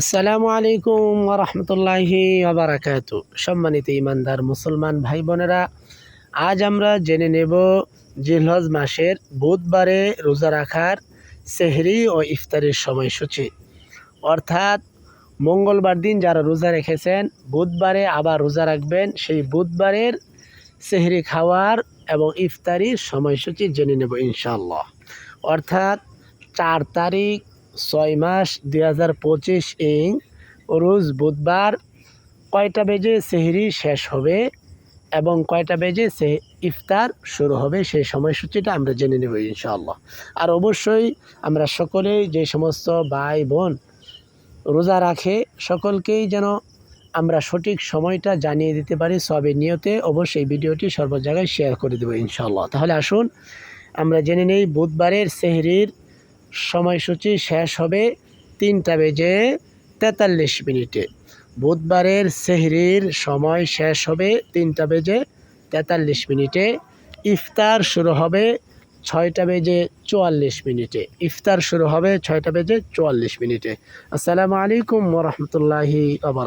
আসসালামু আলাইকুম রহমতুল্লাহি আবরাকাত সম্মানিত ইমানদার মুসলমান ভাই বোনেরা, আজ আমরা জেনে নেব জিলহজ মাসের বুধবারে রোজা রাখার সেহরি ও ইফতারের সময়সূচি। অর্থাৎ মঙ্গলবার দিন যারা রোজা রেখেছেন, বুধবারে আবার রোজা রাখবেন। সেই বুধবারের সেহরি খাওয়ার এবং ইফতারির সময়সূচি জেনে নেব ইনশাল্লাহ অর্থাৎ চার তারিখ ছয় মাস দুই হাজার পঁচিশ ইং রোজ বুধবার কয়টা বেজে সেহরি শেষ হবে এবং কয়টা বেজে সে ইফতার শুরু হবে সেই সময়সূচিটা আমরা জেনে নেব ইনশাআল্লাহ। আর অবশ্যই আমরা সকলেই যে সমস্ত ভাই বোন রোজা রাখে, সকলকেই যেন আমরা সঠিক সময়টা জানিয়ে দিতে পারি সবের নিয়তে, অবশ্যই ভিডিওটি সর্ব জায়গায় শেয়ার করে দেবো ইনশাআল্লাহ। তাহলে আসুন, আমরা জেনে নেই বুধবারের সেহরির সময়সূচি শেষ হবে তিনটা বেজে তেতাল্লিশ মিনিটে। বুধবারের সেহরির সময় শেষ হবে তিনটা বেজে তেতাল্লিশ মিনিটে। ইফতার শুরু হবে ছয়টা বেজে চুয়াল্লিশ মিনিটে। ইফতার শুরু হবে ছয়টা বেজে চুয়াল্লিশ মিনিটে। আসসালামু আলাইকুম রহমতুল্লাহি আবার